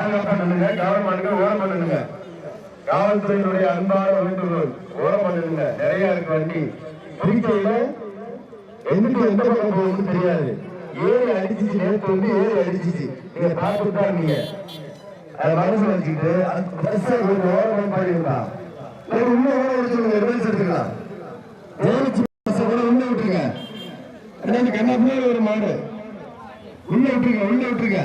பண்ணுங்க நில்லுங்க கவனம் பண்ணுங்க ஓரம் பண்ணுங்க. காவல்துறையினுடைய அன்பான வேண்டுகோள் ஓரம் பண்ணுங்க. நிறைய இருக்கு வண்டி. குறிக்கையில எதுக்கு எந்த பக்கம் போகுதுன்னு தெரியாது. ஏழு அடிச்சிச்சு நேற்று வந்து ஏழு அடிச்சிச்சு. நீங்க பார்த்துட்டு தான் நீங்க அதை மனசுல வச்சுக்கிட்டு அந்த பஸ் கொஞ்சம் ஓரம் பண்ணிருந்தா இல்லை உள்ள ஓரம் விட சொல்லுங்க. எடுத்துக்கலாம்? ஏழு பஸ் கூட உள்ள விட்டுருங்க. அண்ணா ஒரு மாடு. உள்ள விட்டுருங்க உள்ள விட்டுருங்க.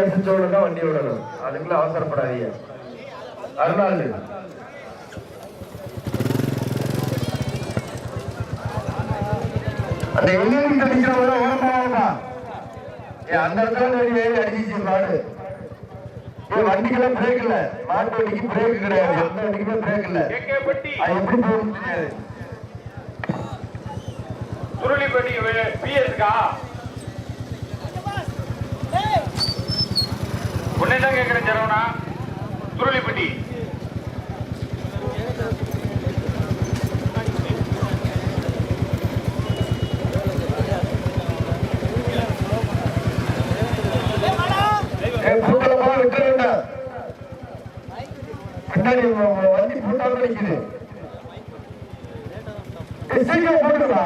அடிச்சோடனா வண்டி விடணும் அதுக்குள்ள அவசரப்படாதீங்க. அதனால அந்த எல்லையில் அடிக்கிறவங்க அந்த இடத்துல ஒரு ஏறி அடிச்சிச்சு மாடு வண்டிக்கெல்லாம் பிரேக் இல்ல. மாட்டு வண்டிக்கு பிரேக் கிடையாது. எந்த வண்டிக்குமே பிரேக் இல்ல. அது எப்படி போகுதுன்னு தெரியாது. சுருளிப்பட்டி பிஎஸ்கா? உன்னை தான் கேட்கிறேன் சரவணா. துருளிப்பட்டி பின்னாடி வண்டி சீக்கிரம் போட்டுடா.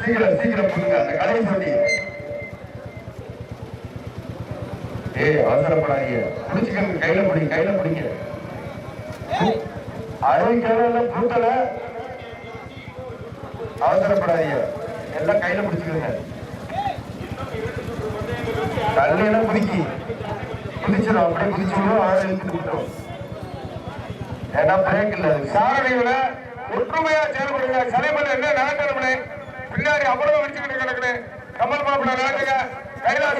சீக்கிரம் சீக்கிரம் போடுங்க அந்த கடைசி சொல்லி. ஏய் அவசரப்படாதீங்க. கையில பிடிங்க கையில பிடிங்க. அரைக்கெல்லாம் பூட்டல அவசரப்படாதீங்க. எல்லாம் கையில பிடிச்சுக்கோங்க. தள்ளியெல்லாம் குதிக்கி குதிச்சிடும் அப்படியே குதிச்சிடும் ஆள் இழுத்து விட்டுரும் ஏன்னா பிரேக் இல்ல அதுக்கு. ஒற்றுமையா செயல்படுங்க. சலைமலை என்ன நடக்கணும்னே பின்னாடி அவ்வளவு கிடக்குது. கமல் மாப்பிள்ள நாட்டுங்க கைலாச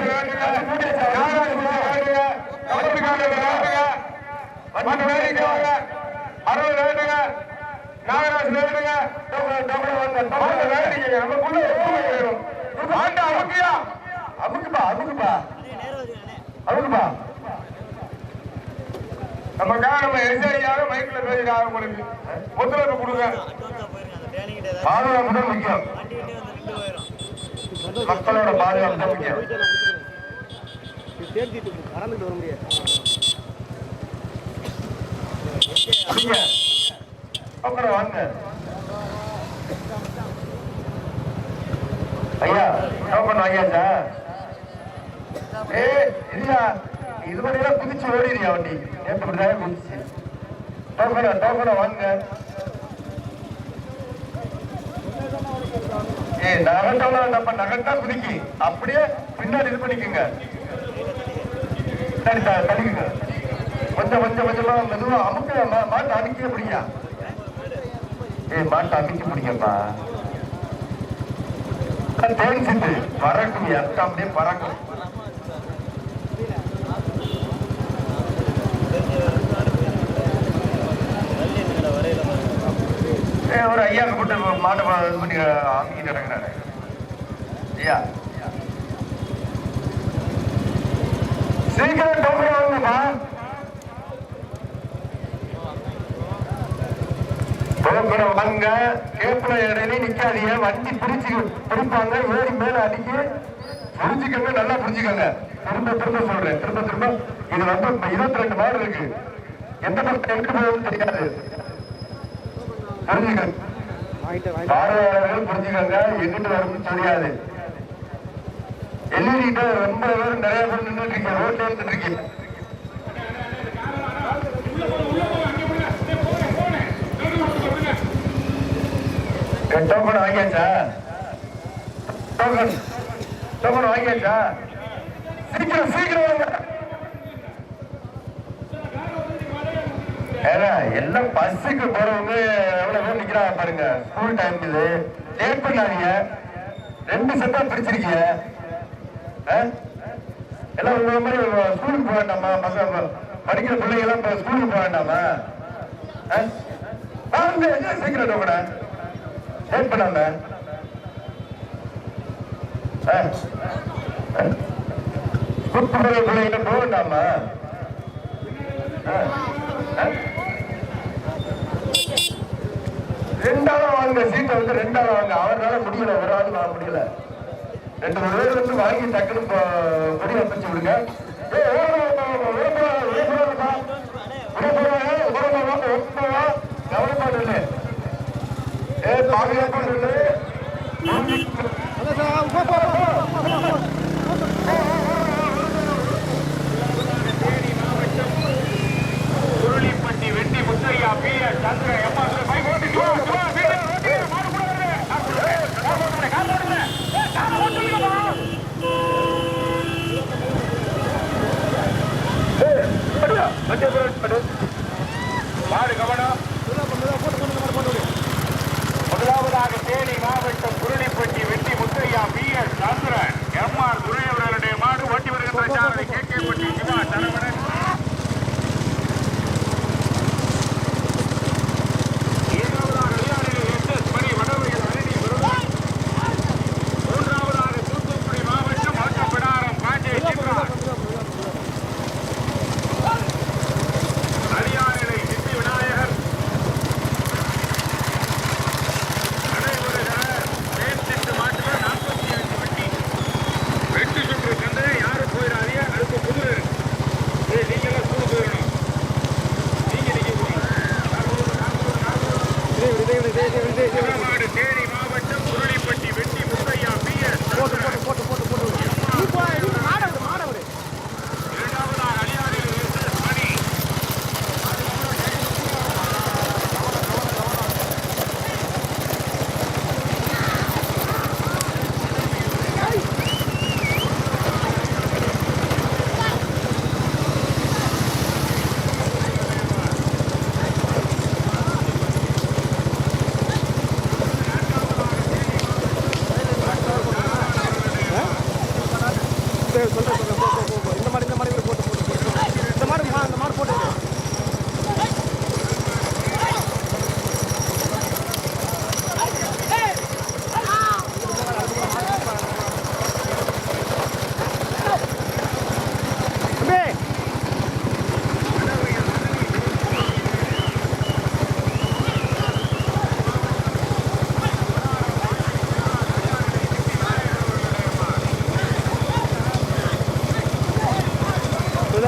அறுபது நாட்டுங்க நாகராஜ் நாட்டுங்க வாங்க நமக்குள்ள ஆண்டா அமுக்கியா அமுக்குப்பா அமுக்குப்பா அமுக்குப்பா நமக்காக நம்ம எஸ்ஐயாரும் மைக்ல பேசுறாங்க உங்களுக்கு ஒத்துழைப்பு கொடுங்க பாதுகாப்பு தான் முக்கியம். மக்களோட பாதுகாப்பு தான் முக்கியம் பறந்துட்டு வர முடியாது. வாங்க ஐயா டோக்கன் வாங்கியாச்சா ஏ இல்லையா இது மாதிரிலாம் குதிச்சு ஓடிடுறியா வண்டி நேற்று இப்படிதான் குதிச்சு டோக்கனை டோக்கனை வாங்க ஏ நகட்டோம் நம்ம நகட்டா குதிக்கி அப்படியே பின்னாடி இது பண்ணிக்கோங்க பின்னாடி த- தள்ளிக்கங்க கொஞ்சம் கொஞ்சம் கொஞ்சமா மெதுவா அமுக்க மா- மாட்டை அமுக்கிய முடியா ஏய் மாட்டை அமுக்கி பிடிங்கப்பா. தேன் சிந்து பறக்கும் எத்தம் அப்படியே பறக்கும். ஒரு ஐயா கூட்டு மாட்டை இது பண்ணி அமுக்கிட்டு இறங்குறாரு ஐயா. சீக்கிரம் டோக்கன் வாங்கப்பா. டோக்கன் வாங்க கேப்ல இடையில நிக்காதீங்க வண்டி பிரிச்சு பிடிப்பாங்க ஏறி மேல அடிக்கி. புரிஞ்சுக்கங்க நல்லா புரிஞ்சுக்கோங்க. திரும்ப திரும்ப சொல்றேன் திரும்ப திரும்ப. இது வந்து இருபத்தி ரெண்டு மாடு இருக்கு. எந்த பக்கம் எங்க போகுதுன்னு தெரியாது. புரிஞ்சுக்கங்க. பார்வையாளர்கள் புரிஞ்சுக்கங்க எங்கிட்டு வரும்னு தெரியாது. எல்இடி ரொம்ப பேர் நிறைய பேர் நின்றுட்டு இருக்கீங்க ரோட்ல இருந்துட்டு இருக்கீங்க. டோக்கன் வாங்கியாச்சா? டோக்கன் டோக்கன் வாங்கியாச்சா? சீக்கிரம் சீக்கிரம் வாங்க. ஏன்னா எல்லாம் பஸ்ஸுக்கு போறவங்க எவ்வளவு பேர் நிக்கிறாங்க பாருங்க. ஸ்கூல் டைம் இது. லேட் பண்ணாதீங்க. ரெண்டு செட்டா பிடிச்சிருக்கீங்க. ஆ? எல்லாம் உங்க மாதிரி ஸ்கூலுக்கு போக வேண்டாமா? பசங்க படிக்கிற பிள்ளைங்க எல்லாம் ஸ்கூலுக்கு போக வேண்டாமா? ஆ? சீக்கிரம் டோக்கனா வெயிட் பண்ணாங்க போக வேண்டாமா ரெண்டாவது வாங்க சீட்டை வந்து ரெண்டாவது வாங்க முடியல ஒரு ஆள் வாங்க முடியல ரெண்டு மூணு பேர் வந்து வாங்கி டக்குனு கொடி விடுங்க ஓரமா வா. ஓரமா வா, ஓரமா வா, ஓரமா வா. கவனமா நில்லு. ஏய், பாதுகாப்பா. உருளிப்பட்டி வெட்டி முத்தையா பி எஸ் சந்திர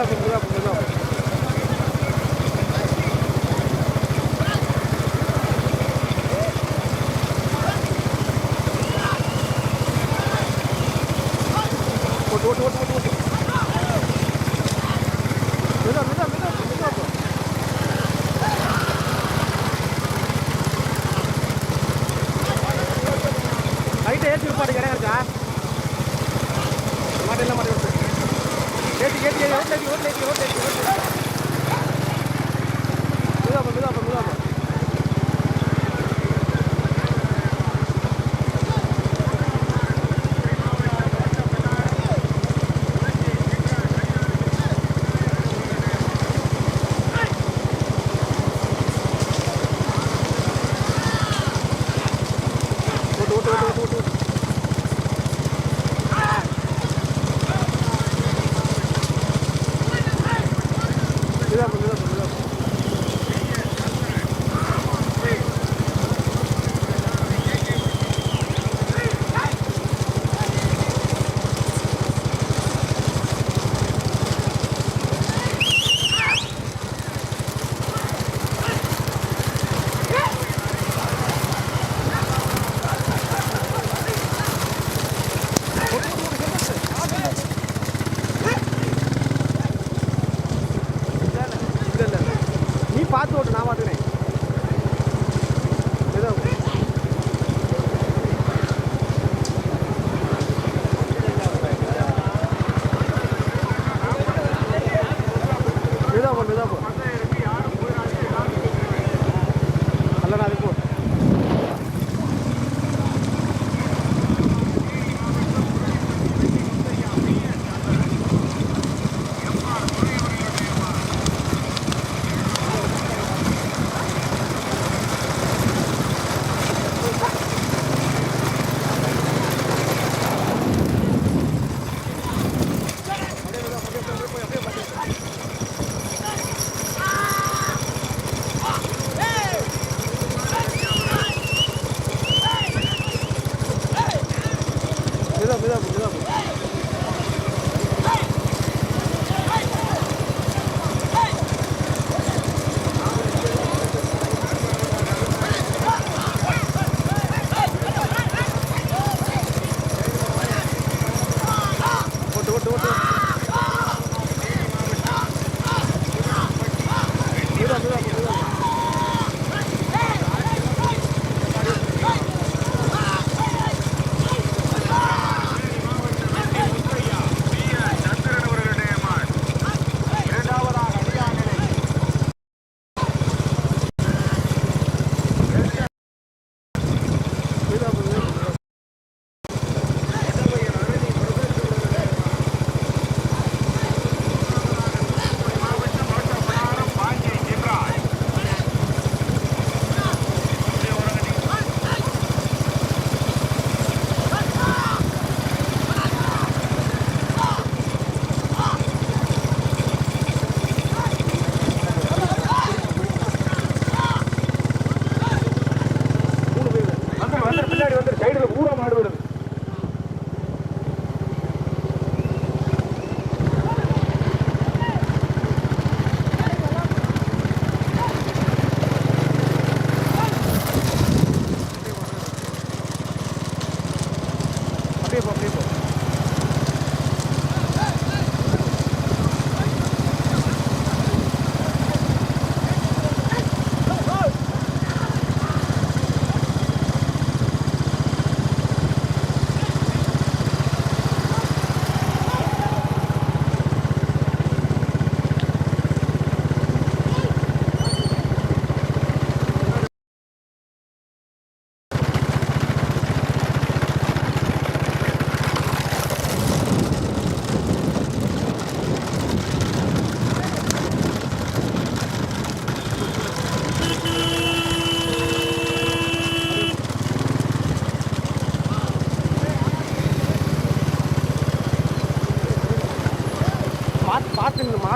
மெதுவா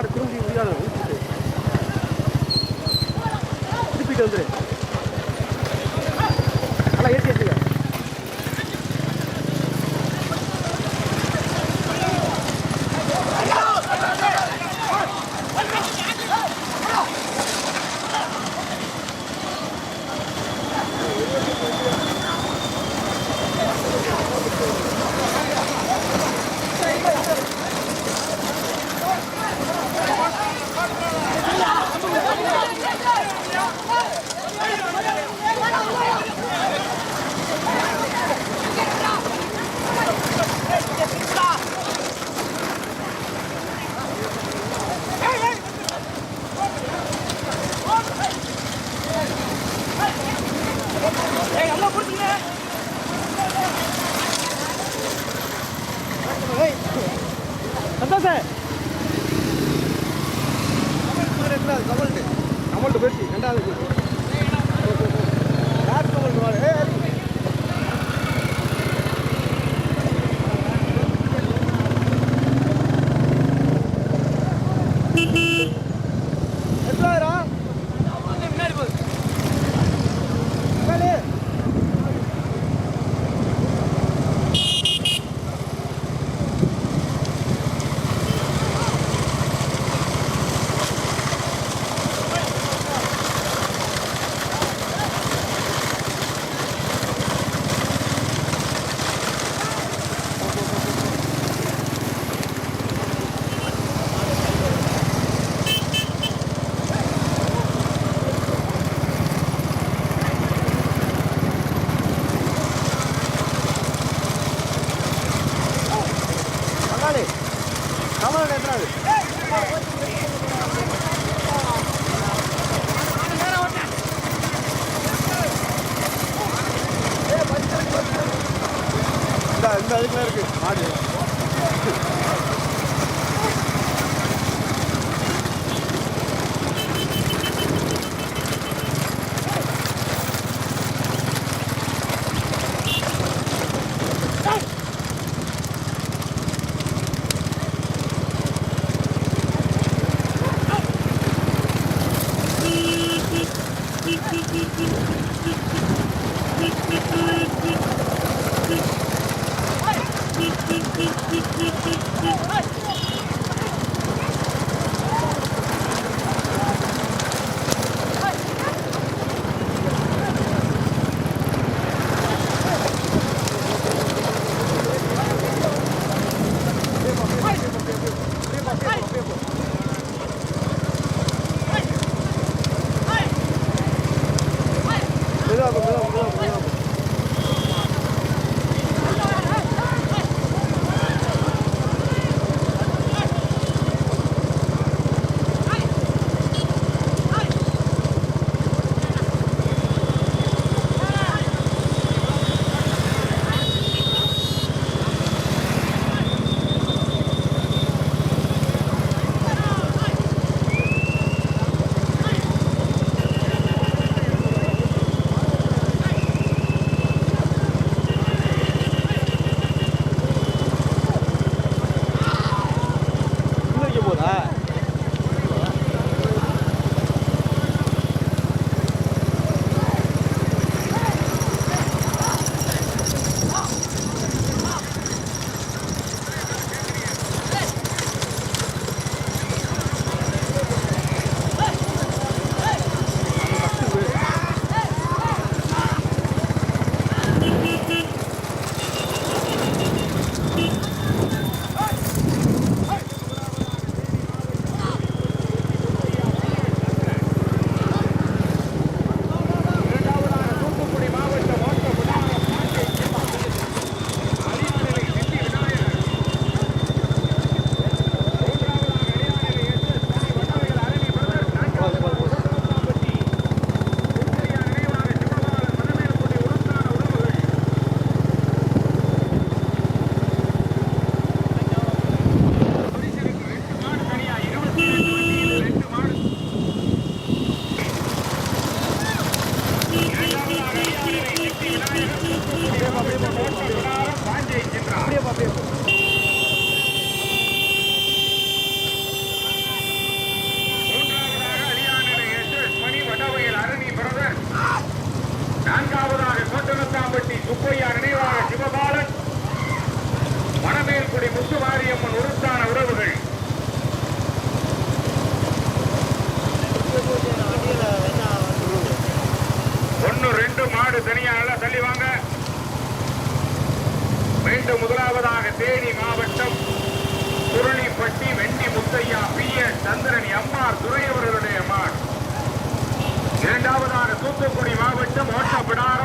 மாடு திரும்பி முடியாது திருப்பிட்டு வந்துடு இந்த இந்த அதுக்குள்ள இருக்கு மாடு விடார்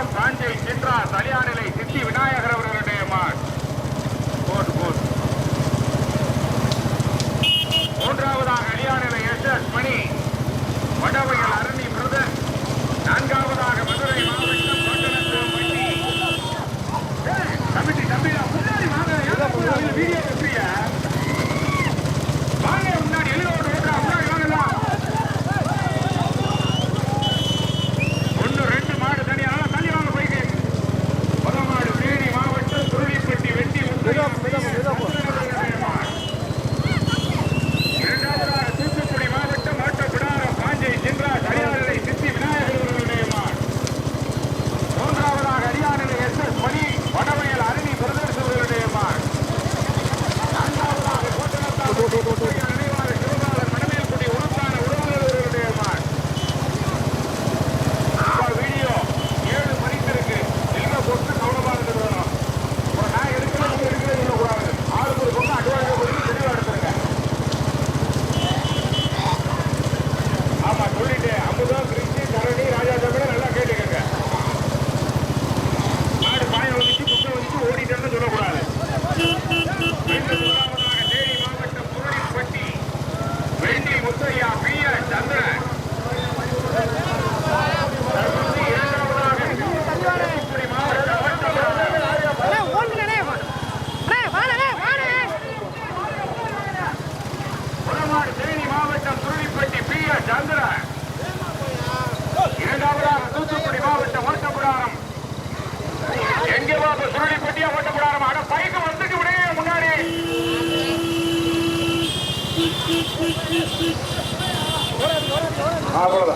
Ha burada.